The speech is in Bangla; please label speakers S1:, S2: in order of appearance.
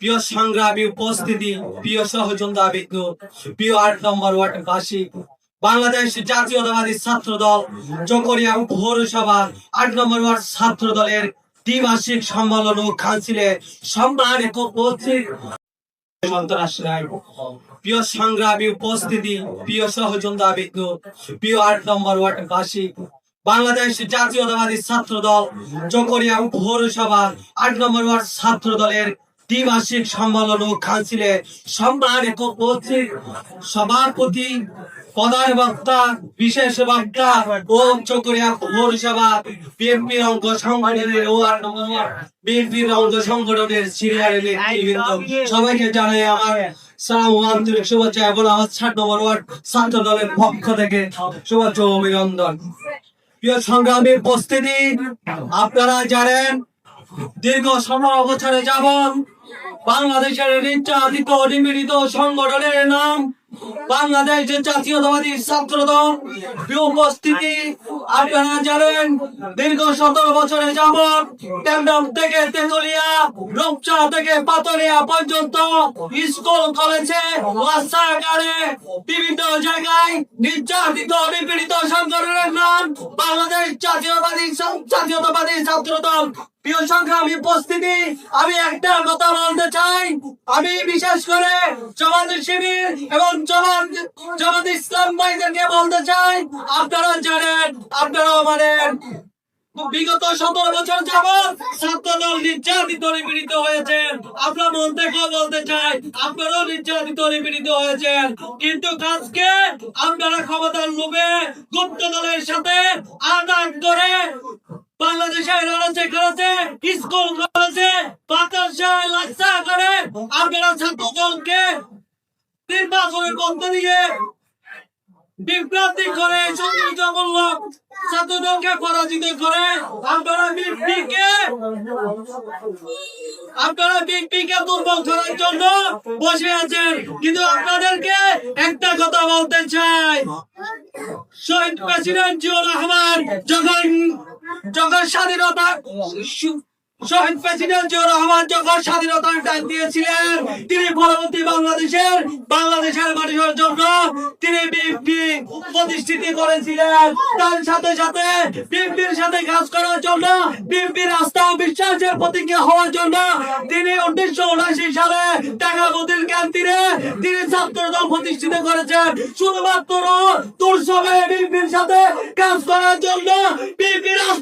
S1: প্রিয় সংগ্রামী উপস্থিতি, প্রিয় সহযোদ্ধা বিন্দু প্রিয় আট নম্বর ওয়ার্ডবাসী, বাংলাদেশ জাতীয়তাবাদী ছাত্র দল চকরিয়া পৌরসভা আট নম্বর ওয়ার্ড ছাত্র দলের দ্বিমাসিক সম্মেলন ও কাউন্সিলে সম্মানিত উপস্থিত। প্রিয় সংগ্রামী উপস্থিতি, প্রিয় সহযোদ্ধা বিন্দু প্রিয় আট নম্বর ওয়ার্ডবাসী বাংলাদেশ জাতীয়তাবাদী ছাত্র দল চকরিয়া পৌরসভা আট নম্বর ওয়ার্ড ছাত্র দলের দ্বিমাসিক সম্মেলন ও কাউন্সিলে উপস্থিত সভাপতি প্রধান বক্তা, বিশেষ বক্তা ও চকরিয়া পৌরসভা বিএনপির অঙ্গ সংগঠনের ওয়ার্ড বিএনপির অঙ্গ সংগঠনের সবাইকে জানাই আমার আন্তরিক শুভেচ্ছা এবং আমার নম্বর ওয়ার্ড ছাত্র দলের পক্ষ থেকে শুভেচ্ছা অভিনন্দন। প্রিয় সংগ্রামী দিন আপনারা জানেন দীর্ঘ সময় অবসরে যাব বাংলাদেশের নির্যাতিত নিপীড়িত সংগঠনের নাম বাংলাদেশ জাতীয়তাবাদী ছাত্র দল উপস্থিতি আপনারা জানেন দীর্ঘ সতেরো বছরে যাব টেন্ডম থেকে তেতুলিয়া, রূপচা থেকে পাতলিয়া পর্যন্ত স্কুল, কলেজে, রাস্তাঘাটে বিভিন্ন জায়গায় নির্যাতিত, নিপীড়িত সংগঠনের নাম বাংলাদেশ জাতীয়বাদী জাতীয়তাবাদী ছাত্র দল প্রিয় সংগ্রামী উপস্থিতি, আমি একটা কথা বলতে চাই। আমি বিশেষ করে শিবির এবং জমাত জমাত ইসলাম ভাইদেরকে বলতে চাই, আপনারা জানেন আপনারা আমাদের বিগত সতেরো বছর যাবৎ ছাত্র দল নির্যাতিত, নিপীড়িত হয়েছেন। মন থেকে বলতে চাই, আপনারাও নির্যাতিত, নিপীড়িত হয়েছেন। কিন্তু আজকে আপনারা ক্ষমতার লোভে গুপ্ত দলের সাথে আঘাত করে বাংলাদেশের করেছে স্কুল করে। আপনারা পরাজিত করে আপনারা বিএনপিকে আপনারা বিএনপিকে দুর্বল করার জন্য বসে আছেন। কিন্তু আপনাদেরকে একটা কথা বলতে চাই। শহীদ প্রেসিডেন্ট জিয়াউর রহমান যখন যখন স্বাধীনতা শহীদ প্রেসিডেন্ট জিয়াউর রহমান যখন স্বাধীনতার ডাক দিয়েছিলেন। তিনি পরবর্তী বাংলাদেশের বাংলাদেশের মানুষের জন্য তিনি বিএনপি প্রতিষ্ঠিত করেছিলেন। তার সাথে সাথে বিএনপির সাথে কাজ করার জন্য বিএনপির আস্থা ও বিশ্বাসের প্রতিজ্ঞা হওয়ার জন্য তিনি উনিশশো উনআশি সালে ক্যান্টিনে তিনি ছাত্র দল প্রতিষ্ঠিত করেছেন। শুধুমাত্র তোর সবাই বিপির সাথে কাজ করার জন্য বিপি ও